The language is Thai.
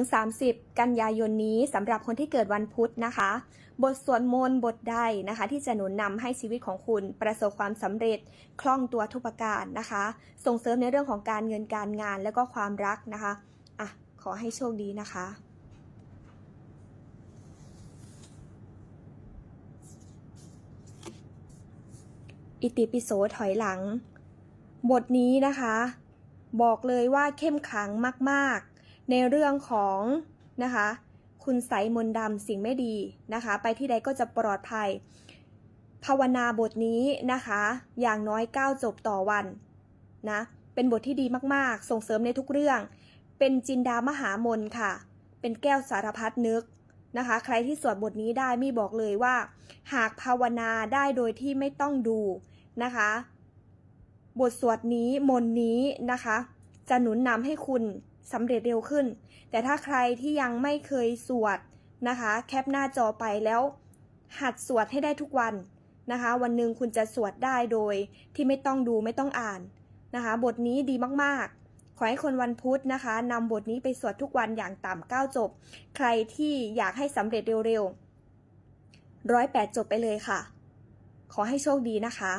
16-30 กันยายนนี้สำหรับคนที่เกิดวันพุธนะคะ บทสวดมนต์บทใดนะคะ ที่จะหนุนนำให้ชีวิตของคุณประสบความสำเร็จคล่องตัวทุกประการนะคะ ส่งเสริมในเรื่องของการเงินการงานและก็ความรักนะคะอะขอให้โชคดีนะคะอิติปิโสถอยหลัง บทนี้นะคะ บอกเลยว่าเข้มขังมาก ๆ ในเรื่องของนะคะคุณใสมนดำสิ่งไม่ดีนะคะ ไปที่ใดก็จะปลอดภัย ภาวนาบทนี้นะคะ อย่างน้อย 9 จบต่อวันนะเป็นบทที่ดีมากๆ ส่งเสริมในทุกเรื่อง เป็นจินดามหามนค่ะ เป็นแก้วสารพัดนึกนะคะ ใครที่สวดบทนี้ได้มีบอกเลยว่า หากภาวนาได้โดยที่ไม่ต้องดูนะคะ บทสวดนี้มนนี้นะคะ จะหนุนนำให้คุณ สำเร็จเร็วขึ้น แต่ถ้าใครที่ยังไม่เคยสวดนะคะ แคปหน้าจอไปแล้ว หัดสวดให้ได้ทุกวันนะคะ วันหนึ่งคุณจะสวดได้โดยที่ไม่ต้องดูไม่ต้องอ่านนะคะ บทนี้ดีมากๆ ขอให้คนวันพุธนะคะนำบทนี้ไปสวดทุกวันอย่างต่ำเก้าจบ ใครที่อยากให้สำเร็จเร็วๆร้อยแปดจบไปเลยค่ะ ขอให้โชคดีนะคะ